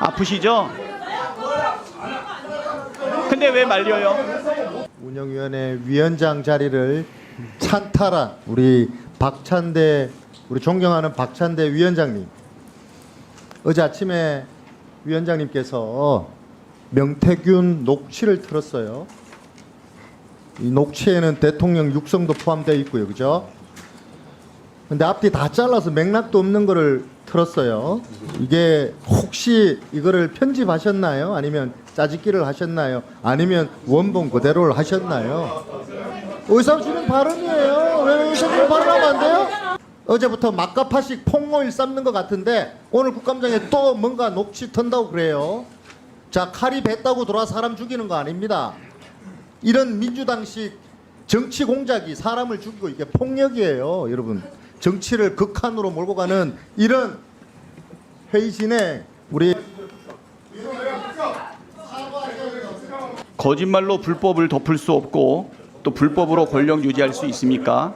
아프시죠? 근데 왜 말려요? 운영위원회 위원장 자리를 찬탈한 우리 박찬대 우리 존경하는 박찬대 위원장님 어제 아침에 위원장님께서 명태균 녹취를 틀었어요. 이 녹취에는 대통령 육성도 포함되어 있고요, 그죠? 근데 앞뒤 다 잘라서 맥락도 없는 거를 틀었어요. 이게 혹시 이거를 편집하셨나요? 아니면 짜집기를 하셨나요? 아니면 원본 그대로를 하셨나요? 의사진행 발언이에요. 왜 의사진행 발언하면 안 돼요? 어제부터 막가파식 폭로일 쌓는 것 같은데 오늘 국감장에 또 뭔가 녹취 턴다고 그래요. 자 칼이 뱉다고 돌아 사람 죽이는 거 아닙니다. 이런 민주당식 정치 공작이 사람을 죽이고 이게 폭력이에요, 여러분. 정치를 극한으로 몰고 가는 이런 회의 진행 우리 거짓말로 불법을 덮을 수 없고 또 불법으로 권력 유지할 수 있습니까?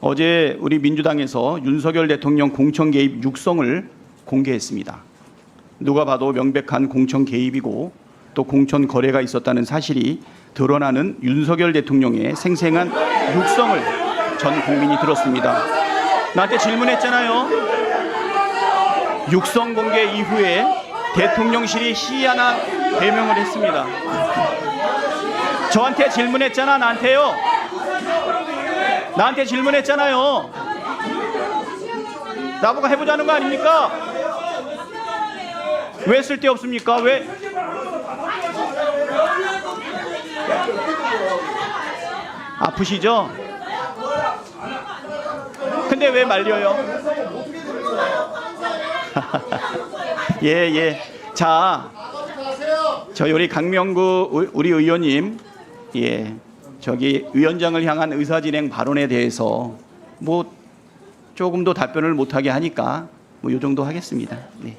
어제 우리 민주당에서 윤석열 대통령 공천 개입 육성을 공개했습니다. 누가 봐도 명백한 공천 개입이고 또 공천 거래가 있었다는 사실이 드러나는 윤석열 대통령의 생생한 육성을 전 국민이 들었습니다. 나한테 질문했잖아요. 육성 공개 이후에 대통령실이 시한한 대명을 했습니다. 저한테 질문했잖아, 나한테요. 나한테 질문했잖아요. 나보고 해보자는 거 아닙니까? 왜 쓸데없습니까? 왜? 아프시죠? 근데 왜 말려요? 예, 예. 자, 저희 우리 강명구 의- 우리 의원님, 예, 저기 위원장을 향한 의사진행 발언에 대해서 뭐 조금도 답변을 못하게 하니까 뭐 요 정도 하겠습니다. 네.